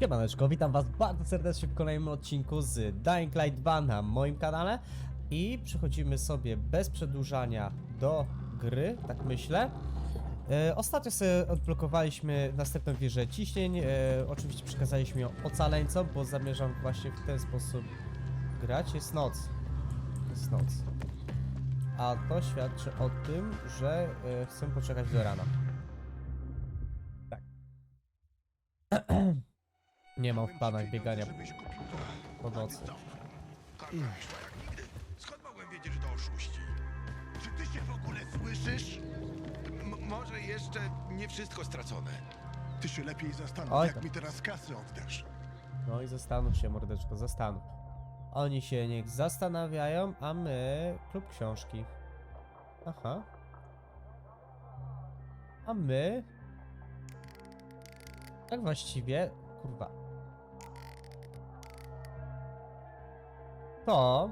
Siemaneczko, witam was bardzo serdecznie w kolejnym odcinku z Dying Light 2 na moim kanale i przechodzimy sobie bez przedłużania do gry, tak myślę. E, ostatnio sobie odblokowaliśmy następną wieżę ciśnień, e, oczywiście przekazaliśmy ją ocaleńcom, bo zamierzam właśnie w ten sposób grać. Jest noc, jest noc. A to świadczy o tym, że e, chcę poczekać do rana. Nie mam w planach biegania po nocy. Jak nigdy. Skąd mogłem wiedzieć, że to oszuści? Czy ty się w ogóle słyszysz? M może jeszcze nie wszystko stracone. Ty się lepiej zastanów, Oj jak tam. mi teraz kasy oddasz. No i zastanów się, mordeczko, zastanów. Oni się niech zastanawiają, a my... Klub książki. Aha. A my... Tak właściwie... Kurwa. To...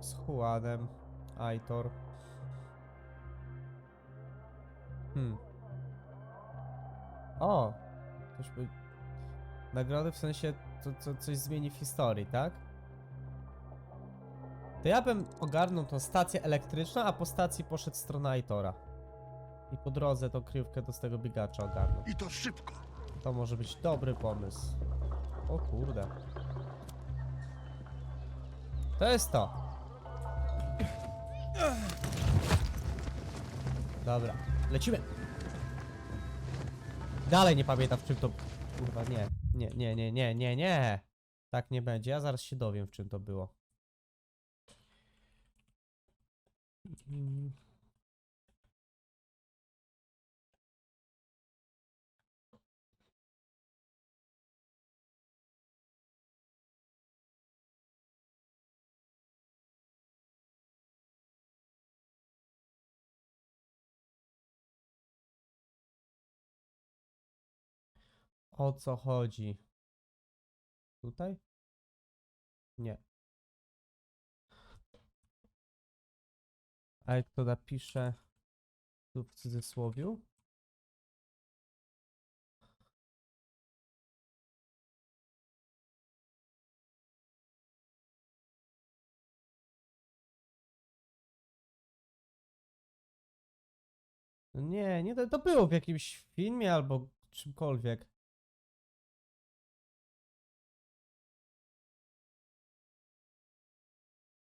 Z Juanem. Aitor. Hmm. O! Ktoś by... Nagrody w sensie to, to coś zmieni w historii, tak? To ja bym ogarnął tą stację elektryczną, a po stacji poszedł w stronę Aitora. I po drodze tą kryjówkę do z tego biegacza ogarnął. I to szybko. To może być dobry pomysł. O kurde. To jest to. Dobra, lecimy. Dalej nie pamiętam w czym to... Kurwa, nie. Nie, nie, nie, nie, nie, nie. Tak nie będzie. Ja zaraz się dowiem w czym to było. Mm. O co chodzi? Tutaj? Nie. A jak to napiszę tu w cudzysłowiu? No Nie, nie, to, było w jakimś filmie albo czymkolwiek.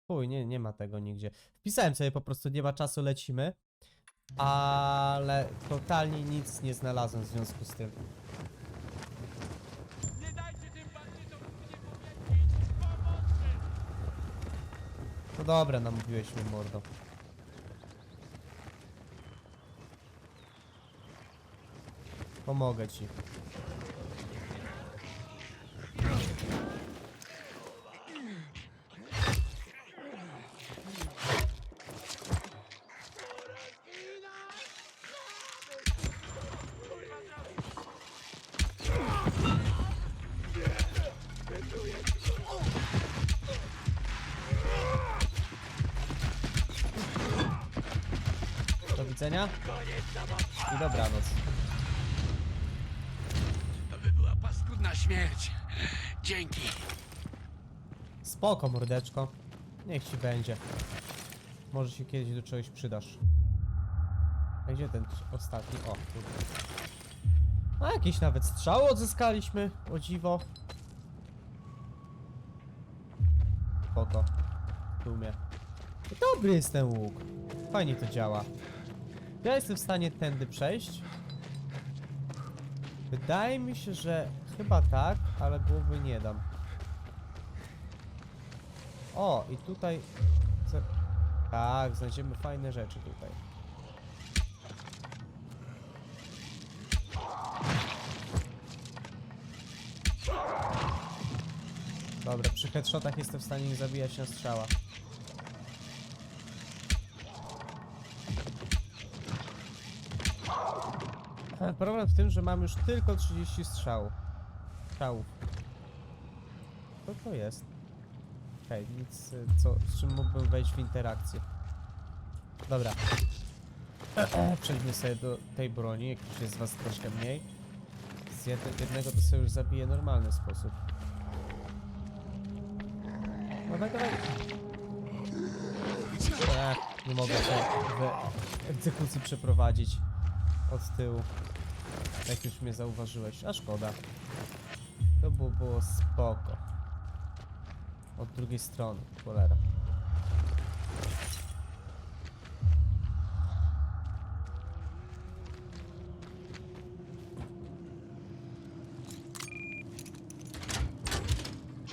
Chuj, nie, nie ma tego nigdzie. Wpisałem sobie po prostu, nie ma czasu, lecimy. Ale totalnie nic nie znalazłem w związku z tym. Nie dajcie tym bandytom mnie powiedzieć! Pomocy! No dobra, namówiłeś mnie mordo. Pomogę ci. Widzenia i dobranoc. To by była paskudna śmierć. Dzięki. Spoko, mordeczko. Niech ci będzie. Może się kiedyś do czegoś przydasz. A gdzie ten ostatni? O, kurde. A jakieś nawet strzały odzyskaliśmy, o dziwo. Spoko. W sumie. Dobry jest ten łuk. Fajnie to działa. Ja jestem w stanie tędy przejść. Wydaje mi się, że chyba tak, ale głowy nie dam. O, i tutaj... Tak, znajdziemy fajne rzeczy tutaj. Dobra, przy headshotach jestem w stanie nie zabijać na strzała. Problem w tym, że mam już tylko 30 strzałów. Strzałów. Co to jest? Okej, nic, y, co, z czym mógłbym wejść w interakcję. Dobra. Przejdźmy sobie do tej broni, jak już jest was troszkę mniej. Jedne, jednego to sobie już zabije w normalny sposób. Dawaj, dawaj. Eee, nie mogę w egzekucji przeprowadzić od tyłu. Jak już mnie zauważyłeś, a szkoda. To było, było spoko. Od drugiej strony, cholera.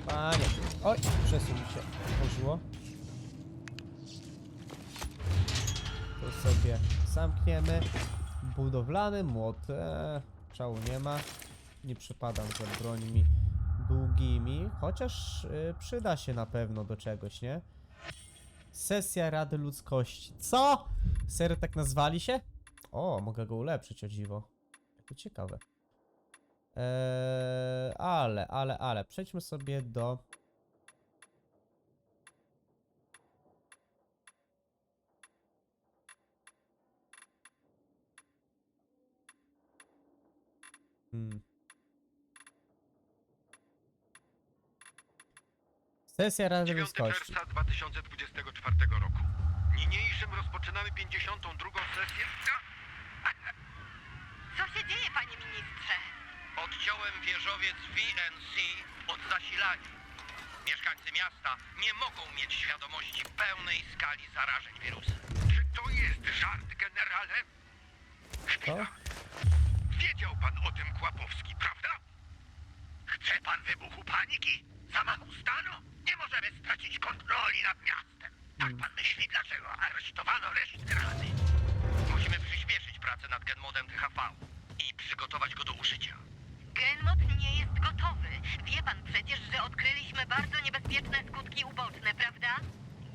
Panie. Oj, przesuń się. Otworzyło. To sobie zamkniemy. Budowlany młot. Eee, czału nie ma. Nie przepadam za brońmi długimi. Chociaż y, przyda się na pewno do czegoś, nie? Sesja Rady Ludzkości. Co? Serio tak nazwali się? O, mogę go ulepszyć, o dziwo. To ciekawe. Eee, ale, ale, ale. Przejdźmy sobie do. Hmm. Sesja Rady 9 Ludzkości. czerwca 2024 roku. Niniejszym rozpoczynamy 52. sesję. Co się dzieje, panie ministrze? Odciąłem wieżowiec VNC od zasilania. Mieszkańcy miasta nie mogą mieć świadomości pełnej skali zarażeń wirusem. Czy to jest żart, generale? Co? Wiedział pan o tym Kłapowski, prawda? Chce pan wybuchu paniki? Zamachu stanu? Nie możemy stracić kontroli nad miastem. Tak pan myśli, dlaczego aresztowano resztę rady? Musimy przyspieszyć pracę nad genmodem THV i przygotować go do użycia. Genmod nie jest gotowy. Wie pan przecież, że odkryliśmy bardzo niebezpieczne skutki uboczne, prawda?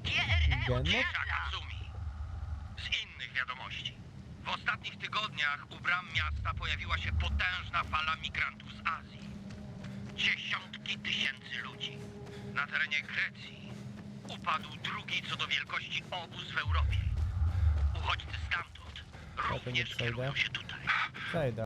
GRE Genmod? Cisza, odradza. Kazumi. Z innych wiadomości. W ostatnich tygodniach u bram miasta pojawiła się potężna fala migrantów z Azji. Dziesiątki tysięcy ludzi. Na terenie Grecji upadł drugi co do wielkości obóz w Europie. Uchodźcy stamtąd również kierują się tutaj. Przejdę.